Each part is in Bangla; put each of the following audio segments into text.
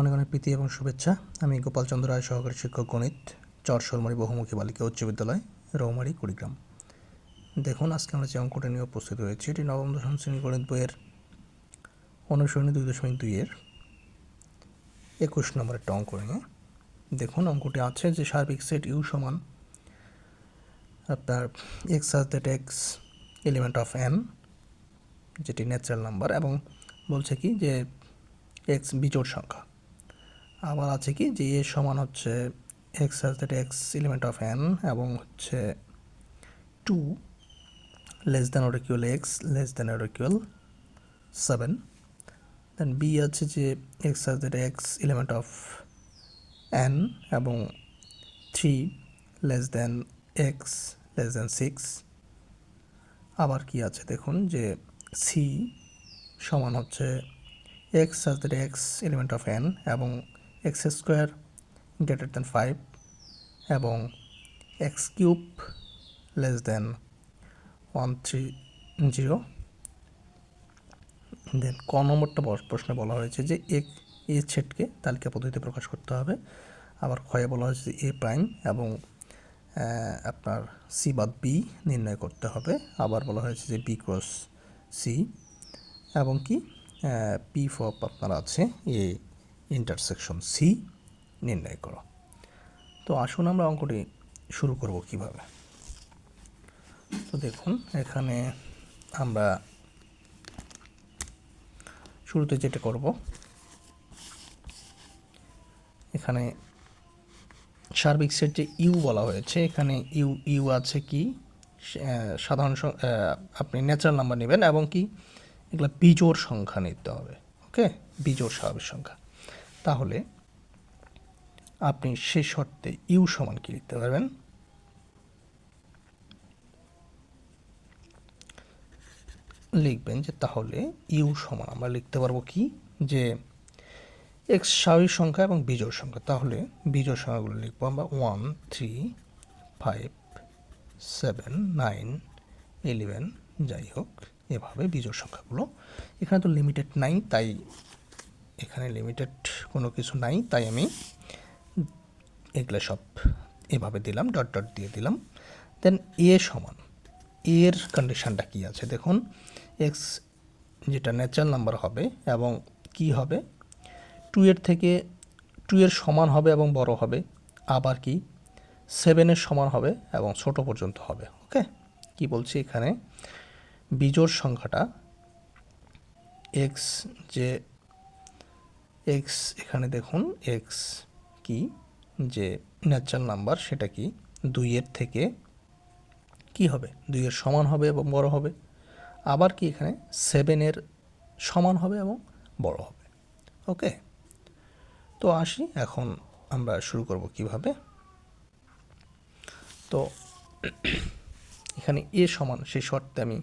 অনেক অনেক প্রীতি এবং শুভেচ্ছা। আমি গোপাল চন্দ্র রায়, সহকারী শিক্ষক গণিত, চর বহুমুখী বালিকা উচ্চ বিদ্যালয়, রৌমারি, কুড়িগ্রাম। দেখুন, আজকে আমরা যে অঙ্কটা নিয়ে উপস্থিত হয়েছি, এটি নবম, দশম শ্রেণি গণিত বইয়ের অনুসরণী দুই দশমিক দুইয়ের একুশ নম্বরের একটা অঙ্ক নিয়ে। দেখুন, অঙ্কটি আছে যে সার্বিক সেট ইউ সমান আপনার x such that x element of N যেটি ন্যাচারাল নাম্বার এবং বলছে কি যে এক্স বিজোড় সংখ্যা। আবার আছে কি যে এ সমান হচ্ছে x such that x element of N এবং হচ্ছে two less than equal x less than equal seven then B আছে যে x such that x element of N এবং three less than x less than six আবার কি আছে দেখুন যে সি সমান হচ্ছে x such that x element of N এবং x square greater than five এবং x cube less than one three zero. Then ক নম্বরটা প্রশ্নে বলা হয়েছে যে এক এ ছেটকে তালিকা পদ্ধতিতে প্রকাশ করতে হবে। আবার ক্ষয়ে বলা হয়েছে এ প্রাইম এবং আপনার সি বাদ বি নির্ণয় করতে হবে। আবার বলা হয়েছে যে বি ক্রস সি এবং কি পি ফপ আপনার আছে এ ইন্টারসেকশন সি নির্ণয় করো। তো আসুন আমরা অঙ্কটি শুরু করব কীভাবে। তো দেখুন, এখানে আমরা শুরুতে যেটা করব, এখানে সার্বিক সেট যে ইউ বলা হয়েছে। এখানে ইউ ইউ আছে কি? সাধারণ আপনি ন্যাচারাল নাম্বার নেবেন এবং কি? এগুলো বিজোড় সংখ্যা নিতে হবে ওকে বিজোড় স্বাভাবিক সংখ্যা। তাহলে আপনি সে শর্তে ইউ সমান কি লিখতে পারবেন? লিখবেন যে তাহলে ইউ সমান আমরা লিখতে পারব কি? যে এক্স স্বাভাবিক সংখ্যা এবং বিজোড় সংখ্যা। তাহলে বিজোড় সংখ্যাগুলো লিখব আমরা one three five seven nine eleven যাই হোক, এভাবে বিজোড় সংখ্যাগুলো। এখানে তো লিমিটেড নাই তাই এখানে লিমিটেড কোনো কিছু নাই, তাই আমি এগুলো সব এভাবে দিলাম ডট ডট দিয়ে দিলাম। দেন এ সমান এর কন্ডিশনটা কি আছে? দেখুন এক্স যেটা ন্যাচারাল নাম্বার হবে এবং কি হবে? টু এর থেকে টু এর সমান হবে এবং বড় হবে। আবার কি? সেভেনের সমান হবে এবং ছোট পর্যন্ত হবে ওকে কি বলছি এখানে? বিজোড় সংখ্যাটা এক্স যে এক্স এখানে দেখুন এক্স কি? যে ন্যাচারাল নাম্বার সেটা কি? দুইয়ের থেকে কি হবে? দুইয়ের সমান হবে এবং বড় হবে। আবার কি এখানে? সেভেনের সমান হবে এবং বড় হবে। ওকে তো আসি, এখন আমরা শুরু করব কীভাবে? তো এখানে এ সমান, সেই শর্তে আমি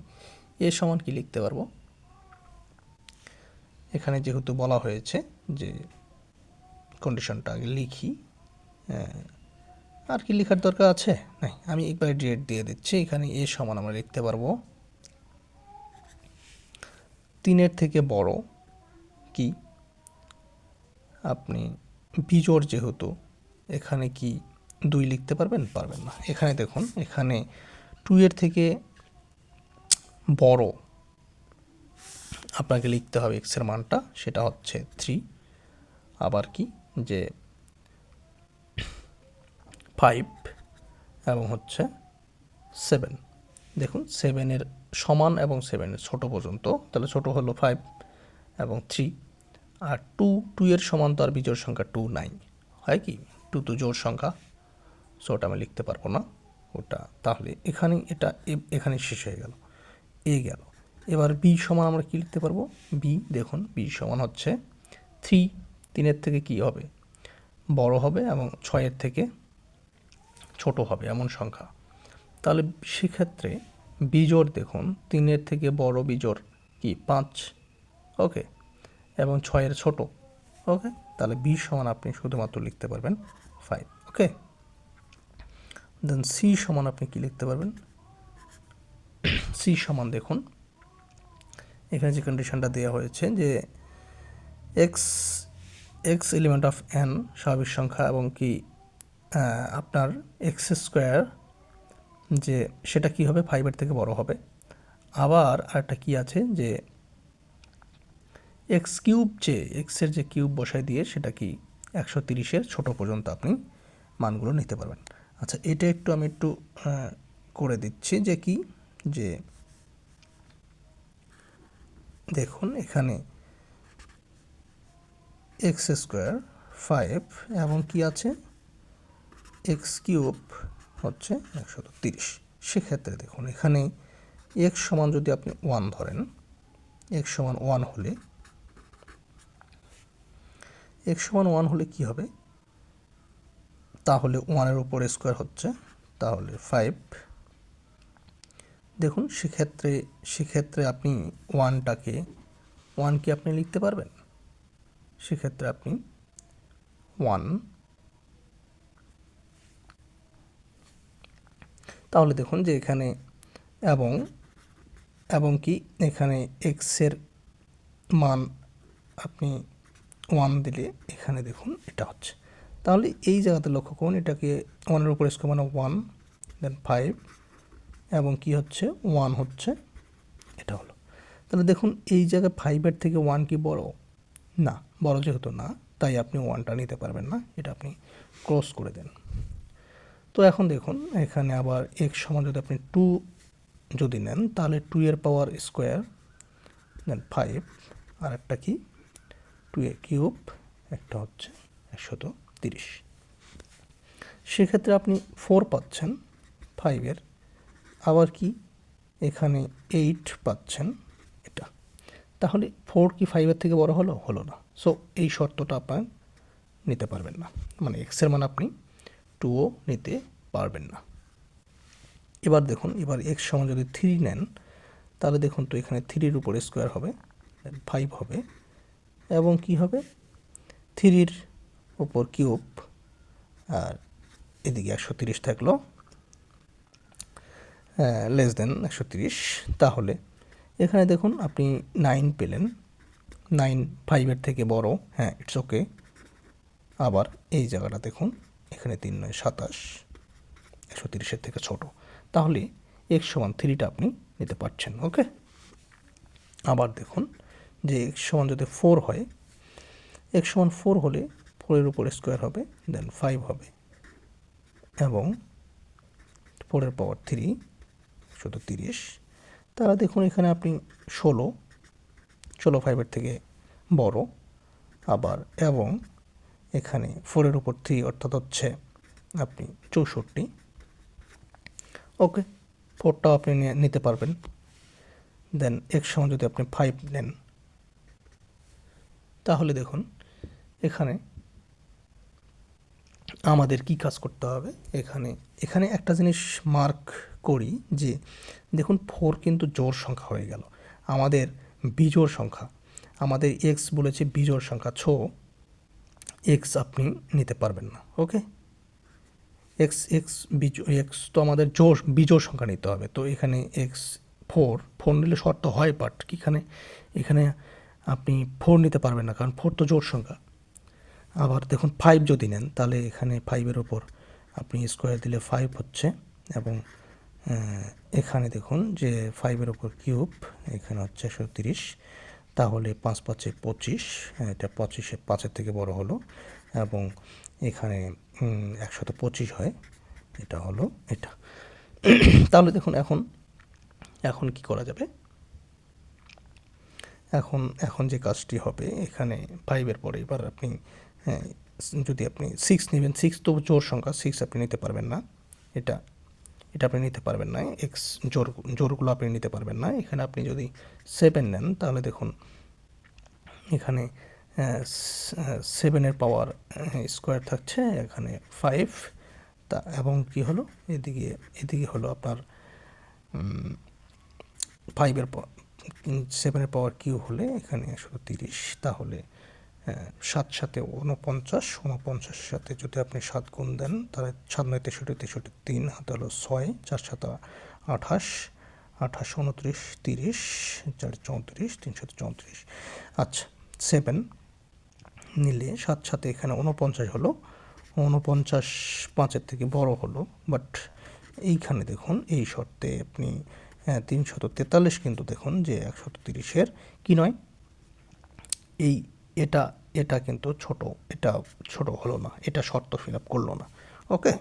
এ সমান কি লিখতে পারব? এখানে যেহেতু বলা হয়েছে যে কন্ডিশনটা আগে লিখি হ্যাঁ, আর কি লেখার দরকার আছে? নাই আমি একবার ডিরেক্ট দিয়ে দিচ্ছি এখানে এ সমান আমরা লিখতে পারব। তিনের থেকে বড় কি? আপনি বিজোড় যেহেতু এখানে কি দুই লিখতে পারবেন? পারবেন না। এখানে দেখুন এখানে টু এর থেকে বড় আপনাকে লিখতে হবে এক্সের মানটা, সেটা হচ্ছে থ্রি আবার কি? যে ফাইভ এবং হচ্ছে সেভেন দেখুন সেভেনের সমান এবং সেভেনের ছোট পর্যন্ত, তাহলে ছোট হলো ফাইভ এবং থ্রি আর টু টু এর সমান তো আর বিজোড় সংখ্যা টু নাই হয় কি? টু তো জোড় সংখ্যা সো ওটা আমি লিখতে পারব না। ওটা তাহলে এখানে এটা এখানে শেষ হয়ে গেল। এ গেল। এবার বি সমান আমরা কী লিখতে পারব? বি, দেখুন, বি সমান হচ্ছে থ্রি তিনের থেকে কি হবে? বড় হবে এবং ছয়ের থেকে ছোট হবে এমন সংখ্যা। তাহলে সেক্ষেত্রে বিজোড় দেখুন, তিনের থেকে বড় বিজোর কি? পাঁচ, ওকে, এবং ছয়ের ছোট, ওকে, তাহলে বি সমান আপনি শুধুমাত্র লিখতে পারবেন ফাইভ ওকে? দেন সি সমান আপনি কি লিখতে পারবেন? সি সমান দেখুন এখানে যে কন্ডিশনটা দেওয়া হয়েছে যে x x element of N স্বাভাবিক সংখ্যা এবং কি আপনার এক্স স্কোয়ার যে সেটা কি হবে? ফাইভের থেকে বড় হবে। আবার আরেকটা কি আছে যে এক্স কিউব যে এক্সের যে কিউব বসায় দিয়ে সেটা কি একশো তিরিশের ছোটো পর্যন্ত আপনি মানগুলো নিতে পারবেন। আচ্ছা এটা একটু আমি একটু করে দিচ্ছি যে কি? যে দেখুন এখানে এক্স স্কোয়ার ফাইভ এবং কি আছে? এক্স কিউব হচ্ছে একশত তিরিশ। সেক্ষেত্রে দেখুন এখানে এক্স সমান যদি আপনি ওয়ান ধরেন এক্স সমান ওয়ান হলে এক্স সমান ওয়ান হলে কি হবে? তাহলে ওয়ানের উপর স্কোয়ার হচ্ছে, তাহলে ফাইভ দেখুন, সেক্ষেত্রে সেক্ষেত্রে আপনি ওয়ানটাকে ওয়ান কি আপনি লিখতে পারবেন? সেক্ষেত্রে আপনি ওয়ান তাহলে দেখুন যে এখানে এবং এবং কি এখানে এক্সের মান আপনি ওয়ান দিলে এখানে দেখুন এটা হচ্ছে। তাহলে এই জায়গাতে লক্ষ্য করুন, এটাকে ওয়ানের উপর স্কোয়ার মানে ওয়ান দেন ফাইভ এবং কি হচ্ছে? ওয়ান হচ্ছে। এটা হলো। তাহলে দেখুন, এই জায়গায় ফাইভের থেকে ওয়ান কি বড়? না, বড় যেহেতু না, তাই আপনি ওয়ানটা নিতে পারবেন না। এটা আপনি ক্রস করে দেন। তো এখন দেখুন, এখানে আবার এক্স সমান যদি আপনি টু যদি নেন, তাহলে টু এর পাওয়ার স্কোয়ার দেন ফাইভ আর একটা কি? টু এ কিউব একটা হচ্ছে একশত তিরিশ। সেক্ষেত্রে আপনি ফোর পাচ্ছেন ফাইভের আবার কি? এখানে এইট পাচ্ছেন। এটা। তাহলে ফোর কি ফাইভের থেকে বড় হলো? হলো না। সো এই শর্তটা আপনার নিতে পারবেন না। মানে এক্সের মান আপনি টুও নিতে পারবেন না। এবার দেখুন, এবার এক্স সমান যদি থ্রি নেন, তাহলে দেখুন তো এখানে থ্রির উপরে স্কোয়ার হবে ফাইভ হবে, এবং কি হবে? থ্রির উপর কিউব আর এদিকে একশো তিরিশ থাকল। লেস দেন একশো তিরিশ। তাহলে এখানে দেখুন আপনি নাইন পেলেন। নাইন ফাইভের থেকে বড় হ্যাঁ ইটস ওকে আবার এই জায়গাটা দেখুন, এখানে তিন নয় সাতাশ, একশো তিরিশের থেকে ছোট। তাহলে এক্স সমান থ্রিটা আপনি নিতে পারছেন ওকে আবার দেখুন যে এক্স সমান যদি ফোর হয় এক্স সমান ফোর হলে ফোরের উপর স্কোয়ার হবে দেন ফাইভ হবে। এবং ফোরের পাওয়ার থ্রি তিরিশ। তারা দেখুন এখানে আপনি ষোলো ষোলো ফাইভের থেকে বড়। আবার এবং এখানে ফোরের উপর থ্রি অর্থাৎ হচ্ছে আপনি চৌষট্টি। ওকে ফোরটাও আপনি নিতে পারবেন। দেন এক সময় যদি আপনি ফাইভ নেন। তাহলে দেখুন এখানে আমাদের কি কাজ করতে হবে? এখানে এখানে একটা জিনিস মার্ক করি যে, দেখুন ফোর কিন্তু জোর সংখ্যা হয়ে গেল। আমাদের বিজোড় সংখ্যা, আমাদের এক্স বলেছে বিজোড় সংখ্যা ছো এক্স আপনি নিতে পারবেন না ওকে এক্স এক্স বিজো এক্স তো আমাদের জোর বিজোর সংখ্যা নিতে হবে। তো এখানে এক্স ফোর ফোর নিলে শর্ত হয় বাট এখানে এখানে আপনি ফোর নিতে পারবেন না, কারণ ফোর তো জোর সংখ্যা। আবার দেখুন ফাইভ যদি নেন তাহলে এখানে ফাইভের ওপর আপনি স্কোয়ার দিলে ফাইভ হচ্ছে এবং এখানে দেখুন যে ফাইভের ওপর কিউব এখানে হচ্ছে একশো তিরিশ তাহলে পাঁচ পাঁচে পঁচিশ হ্যাঁ, এটা পঁচিশে পাঁচের থেকে বড় হলো এবং এখানে একশত পঁচিশ হয় এটা হলো এটা। তাহলে দেখুন এখন এখন কি করা যাবে? এখন এখন যে কাজটি হবে এখানে ফাইভের পরে এবার আপনি হ্যাঁ, যদি আপনি সিক্স নেবেন সিক্স তো জোর সংখ্যা সিক্স আপনি নিতে পারবেন না। এটা এটা আপনি নিতে পারবেন না এক্স জোর জোরগুলো আপনি নিতে পারবেন না। এখানে আপনি যদি সেভেন নেন তাহলে দেখুন এখানে সেভেনের পাওয়ার স্কোয়ার থাকছে এখানে ফাইভ তা এবং কি হলো? এদিকে এদিকে হলো আপনার ফাইভের সেভেনের পাওয়ার কিউ হলে এখানে একশো তিরিশ। তাহলে সাত সাথে উনপঞ্চাশ উনপঞ্চাশের সাথে যদি আপনি সাত গুণ দেন, তাহলে সাত নয় তেষট্টি তেষট্টি তিন, হাতে হলো ছয়, চার সাত আঠাশ আঠাশ উনত্রিশ তিরিশ, চার চৌত্রিশ তিনশো চৌত্রিশ। আচ্ছা সেভেন নিলে সাত সাথে এখানে উনপঞ্চাশ হলো উনপঞ্চাশ পাঁচের থেকে বড় হলো বাট এইখানে দেখুন, এই শর্তে আপনি তিনশত তেতাল্লিশ কিন্তু দেখুন যে একশত তিরিশের কী নয়? এই এটা এটা কিন্তু ছোট, এটা ছোট হলো না, এটা শর্ত ফিল আপ করল না, ওকে?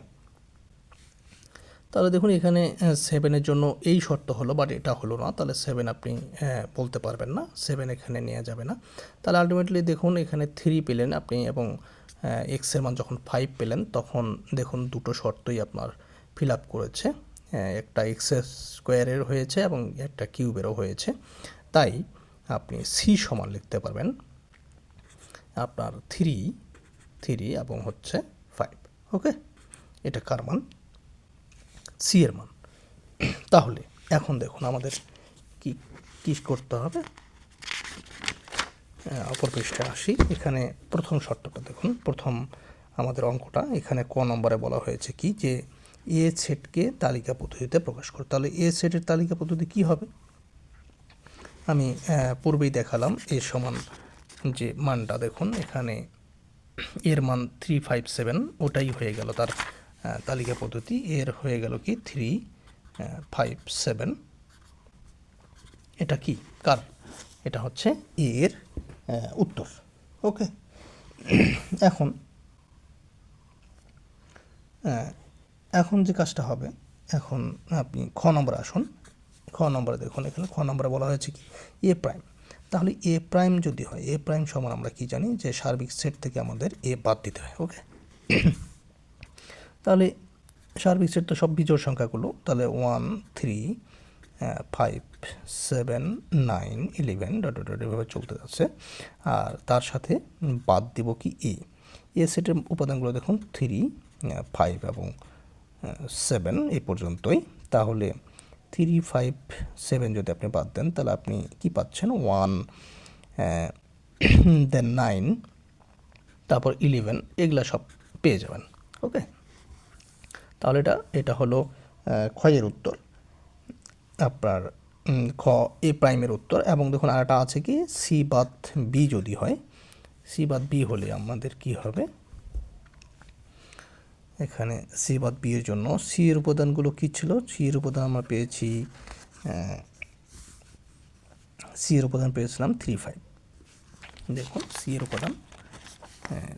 তাহলে দেখুন এখানে সেভেনের জন্য এই শর্ত হলো বাট এটা হলো না, তাহলে সেভেন আপনি বলতে পারবেন না সেভেন এখানে নেওয়া যাবে না। তাহলে আলটিমেটলি দেখুন এখানে থ্রি পেলেন আপনি এবং এক্সের মান যখন ফাইভ পেলেন, তখন দেখুন দুটো শর্তই আপনার ফিল আপ করেছে একটা এক্স স্কোয়ারের হয়েছে এবং একটা কিউবেরও হয়েছে। তাই আপনি সি সমান লিখতে পারবেন আপনার থ্রি থ্রি এবং হচ্ছে ফাইভ ওকে এটা কার মান? সি এর মান। তাহলে এখন দেখুন আমাদের কি, কী করতে হবে? অপর পৃষ্ঠে আসি। এখানে প্রথম শর্তটা দেখুন। প্রথম আমাদের অঙ্কটা এখানে ক নম্বরে বলা হয়েছে কি? যে এ সেটকে তালিকা পদ্ধতিতে প্রকাশ করে। তাহলে এ সেটের তালিকা পদ্ধতি কি হবে? আমি পূর্বেই দেখালাম এ সমান যে মানটা দেখুন, এখানে এর মান থ্রি ফাইভ সেভেন ওটাই হয়ে গেল তার তালিকা পদ্ধতি। এর হয়ে গেল কি থ্রি ফাইভ সেভেন এটা কি? কার? এটা হচ্ছে এর উত্তর। ওকে এখন এখন যে কাজটা হবে, এখন আপনি খ নম্বরে আসুন। খ নম্বরে দেখুন, এখানে খ নম্বরে বলা হয়েছে কি? A prime. তাহলে এ প্রাইম যদি হয় এ প্রাইম সমান আমরা কি জানি? যে সার্বিক সেট থেকে আমাদের এ বাদ দিতে হয় ওকে তাহলে সার্বিক সেট তো সব বিজোড় সংখ্যাগুলো। তাহলে one three five seven nine eleven dot dot এভাবে চলতে যাচ্ছে। আর তার সাথে বাদ দিব কি এ এ সেটের উপাদানগুলো দেখুন থ্রি ফাইভ এবং সেভেন এ পর্যন্তই। তাহলে থ্রি ফাইভ সেভেন যদি আপনি বাদ দেন, তাহলে আপনি কি পাচ্ছেন? ওয়ান দেন নাইন তারপর ইলেভেন এগুলা সব পেয়ে যাবেন ওকে তাহলে এটা এটা হলো ক্ষয়ের উত্তর, আপনার খ, এ প্রাইমের উত্তর, এবং দেখুন আরেকটা আছে কি? সি বাদ বি যদি হয় সি বাদ বি হলে আমাদের কি হবে? এখানে সি বাদ বি এর জন্য। সি এর উপাদানগুলো কী ছিল? সি এর উপাদান আমরা পেয়েছি সি এর উপাদান পেয়েছিলাম থ্রি ফাইভ দেখুন সি এর উপাদান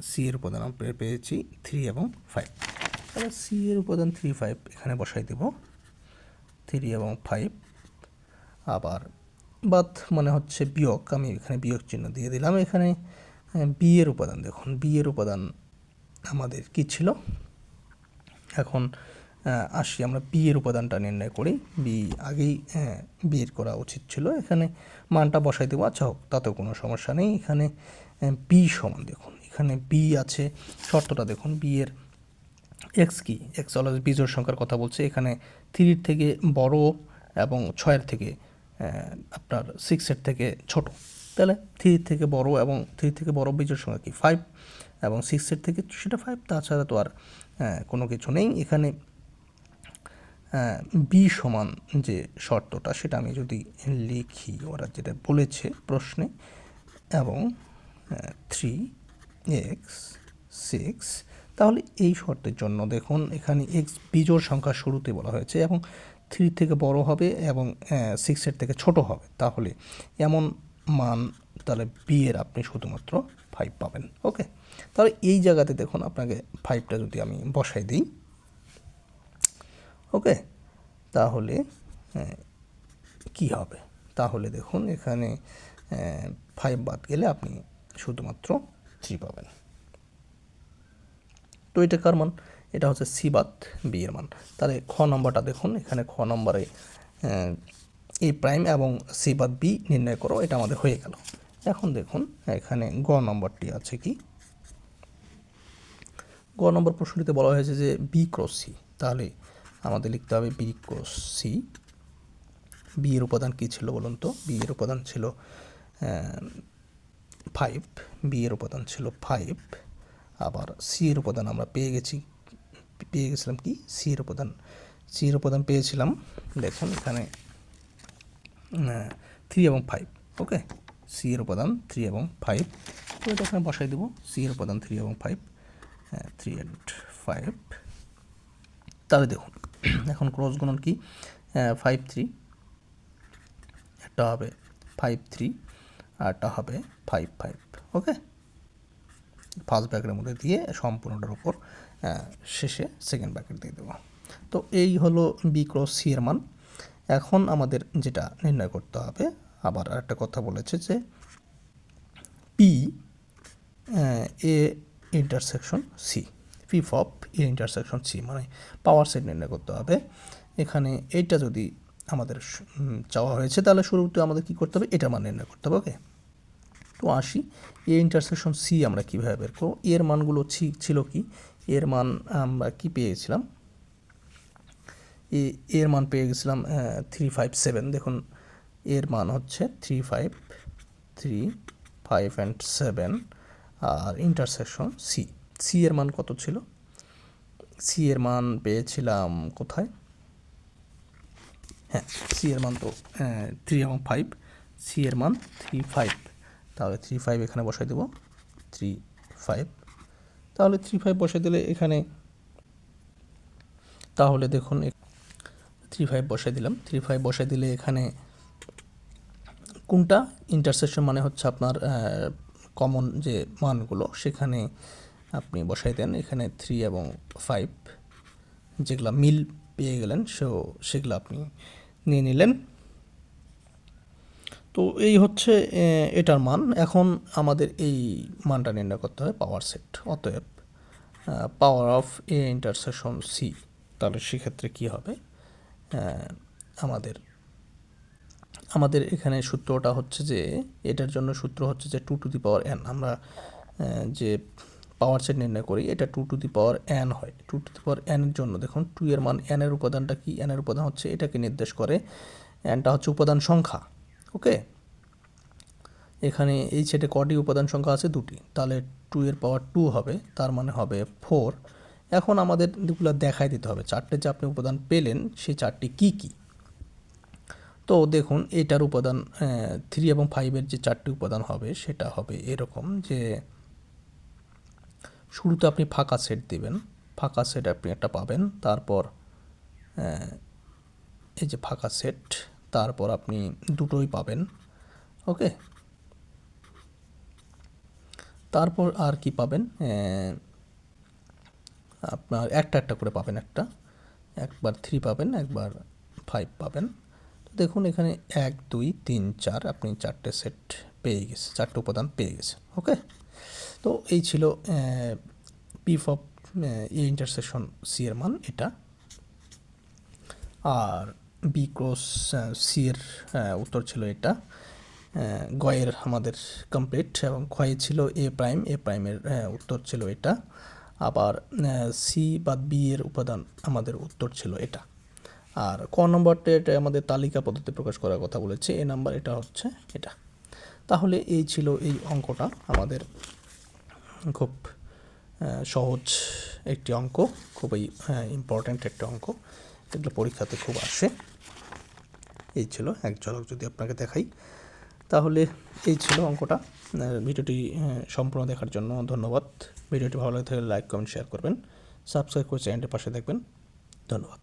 সি এর উপাদান আমরা পেয়েছি থ্রি এবং ফাইভ তাহলে সি এর উপাদান থ্রি ফাইভ এখানে বসাই দেব। থ্রি এবং ফাইভ আবার বাদ মানে হচ্ছে বিয়োগ। আমি এখানে বিয়োগ চিহ্ন দিয়ে দিলাম। এখানে বি এর উপাদান দেখুন। বি এর উপাদান আমাদের কি ছিল? এখন আসি। আমরা বি এর উপাদানটা নির্ণয় করি। বি আগেই বের করা উচিত ছিল। এখানে মানটা বসাই দেবো। আচ্ছা হোক, তাতেও কোনো সমস্যা নেই। এখানে বি সমান দেখুন। এখানে বি আছে। শর্তটা দেখুন। বি এর এক্স কি? এক্স অলওয়েজ বিজোড় সংখ্যার কথা বলছে। এখানে থ্রির থেকে বড় এবং ছয়ের থেকে আপনার সিক্সের থেকে ছোট। তাহলে থ্রি থেকে বড় এবং থ্রি থেকে বড় বিজোড় সংখ্যা কি? ফাইভ এবং সিক্সের থেকে, সেটা ফাইভ তাছাড়া তো আর কোনো কিছু নেই। এখানে বি সমান যে শর্তটা, সেটা আমি যদি লিখি, ওরা যেটা বলেছে প্রশ্নে, এবং থ্রি এক্স সিক্স তাহলে এই শর্তের জন্য দেখুন, এখানে এক্স বিজোর সংখ্যা শুরুতে বলা হয়েছে, এবং থ্রি থেকে বড় হবে, এবং সিক্সের থেকে ছোট হবে। তাহলে এমন মান, তাহলে বি এর আপনি শুধুমাত্র ফাইভ পাবেন ওকে তাহলে এই জায়গাতে দেখুন আপনাকে ফাইভটা যদি আমি বসাই দিই। ওকে তাহলে কি হবে? তাহলে দেখুন এখানে ফাইভ বাদ গেলে আপনি শুধুমাত্র থ্রি পাবেন। তো এটা কার মান? এটা হচ্ছে সি বাদ বি এর মান। তাহলে খ নম্বরটা দেখুন, এখানে খ নম্বরে এ প্রাইম এবং সি বাদ বি নির্ণয় করো, এটা আমাদের হয়ে গেল। এখন দেখুন, এখানে গ নম্বরটি আছে কি? গ নম্বর প্রশ্নটিতে বলা হয়েছে যে বি ক্রস সি তাহলে আমাদের লিখতে হবে বি ক্রস সি বি এর উপাদান কী ছিল বলুন তো? বি এর উপাদান ছিল ফাইভ বি এর উপাদান ছিল ফাইভ আবার সি এর উপাদান আমরা পেয়ে গেছি, পেয়ে গেছিলাম কি? সি এর উপাদান। সি এর উপাদান পেয়েছিলাম, দেখুন এখানে থ্রি এবং ফাইভ ওকে সি এর উপাদান থ্রি এবং ফাইভ তো এটা এখানে বসাই দেবো। সি এর উপাদান থ্রি এবং ফাইভ থ্রি অ্যান্ড ফাইভ তাহলে দেখুন এখন ক্রস গুণন কি? ফাইভ থ্রি একটা হবে ফাইভ থ্রি আরটা হবে ফাইভ ফাইভ ওকে ফার্স্ট ব্র্যাকেটের মধ্যে দিয়ে সম্পূর্ণটার উপর আহ, শেষে সেকেন্ড ব্র্যাকেট দিয়ে দেবো। তো এই হলো বি ক্রস সি এর মান। এখন আমাদের যেটা নির্ণয় করতে হবে আবার আরেকটা কথা বলেছে যে পি এ ইন্টারসেকশন সি ফিফ অফ এ ইন্টারসেকশন সি মানে পাওয়ার সেট নির্ণয় করতে হবে। এখানে এইটা যদি আমাদের চাওয়া হয়েছে, তাহলে শুরুতে আমাদের কী করতে হবে? এটা মান নির্ণয় করতে হবে ওকে তো আসি। এ ইন্টারসেকশন সি আমরা কীভাবে বের করব? এর মানগুলো ছিল কি? এর মান আমরা কি পেয়েছিলাম? এ এর মান পেয়ে গেছিলাম থ্রি ফাইভ সেভেন দেখুন এর মান হচ্ছে three five three five and seven R intersection C C এর মান কত ছিল? সি এর মান পেয়েছিলাম কোথায়? হ্যাঁ সি এর মান তো থ্রি এবং ফাইভ সি এর মান থ্রি ফাইভ তাহলে থ্রি ফাইভ এখানে বসাই দেবো। থ্রি ফাইভ তাহলে থ্রি ফাইভ বসাই দিলে এখানে, তাহলে দেখুন থ্রি ফাইভ বসাই দিলাম। থ্রি ফাইভ বসাই দিলে এখানে কোনটা? ইন্টারসেকশন মানে হচ্ছে আপনার কমন যে মানগুলো, সেখানে আপনি বসাই দেন। এখানে থ্রি এবং ফাইভ যেগুলো মিল পেয়ে গেলেন, সো সেগুলো আপনি নিয়ে নিলেন। তো এই হচ্ছে এটার মান। এখন আমাদের এই মানটা নির্ণয় করতে হবে পাওয়ার সেট অতএব power of A intersection C তাহলে সেক্ষেত্রে কী হবে? আমাদের আমাদের এখানে সূত্রটা হচ্ছে যে, এটার জন্য সূত্র হচ্ছে যে two two the power N আমরা যে পাওয়ার সেট নির্ণয় করি, এটা two two the power N হয়। টু টু দি পাওয়ার এনের জন্য দেখুন টু এর মান এন এর উপাদানটা কি? এন এর উপাদান হচ্ছে এটাকে নির্দেশ করে এনটা হচ্ছে উপাদান সংখ্যা, ওকে? এখানে এই সেটে কটি উপাদান সংখ্যা আছে? দুটি। তাহলে টু এর পাওয়ার টু হবে, তার মানে হবে ফোর এখন আমাদের এগুলো দেখাই দিতে হবে। চারটে যে আপনি উপাদান পেলেন, সেই চারটি কি কি? তো দেখুন, এটার উপাদান থ্রি এবং ফাইভের যে চারটি উপাদান হবে, সেটা হবে এরকম যে, শুরুতে আপনি ফাঁকা সেট দেবেন। ফাঁকা সেট আপনি একটা পাবেন। তারপর এই যে ফাঁকা সেট তারপর আপনি দুটোই পাবেন। ওকে? তারপর আর কি পাবেন? আপনার একটা একটা করে পাবেন একটা। একবার থ্রি পাবেন, একবার ফাইভ পাবেন। দেখুন, এখানে এক, দুই, তিন, চার আপনি চারটে সেট পেয়ে গেছে, চারটে উপাদান পেয়ে গেছে ওকে তো এই ছিল পিফ অফ এ ইন্টারসেকশন সি এর মান, এটা। আর বি ক্রস সি এর উত্তর ছিল এটা। গয়ের আমাদের কমপ্লিট এবং ক্ষয়ে ছিল এ প্রাইম এ প্রাইমের উত্তর ছিল এটা। আবার সি বা বি এর উপাদান আমাদের উত্তর ছিল এটা। আর ক নম্বরটা এটা আমাদের তালিকা পদ্ধতি প্রকাশ করার কথা বলেছে এ নাম্বার এটা হচ্ছে এটা। তাহলে এই ছিল এই অঙ্কটা, আমাদের খুব সহজ একটি অঙ্ক, খুবই ইম্পর্ট্যান্ট একটা অঙ্ক। এগুলো পরীক্ষাতে খুব আসে। এই ছিল এক ঝলক যদি আপনাকে দেখাই। তাহলে এই ছিল অঙ্কটা। ভিডিওটি সম্পূর্ণ দেখার জন্য ধন্যবাদ। ভিডিওটি ভালো লাগে থাকলে লাইক, কমেন্ট শেয়ার করবেন। সাবস্ক্রাইব করে চ্যানেলটির পাশে দেখবেন। ধন্যবাদ।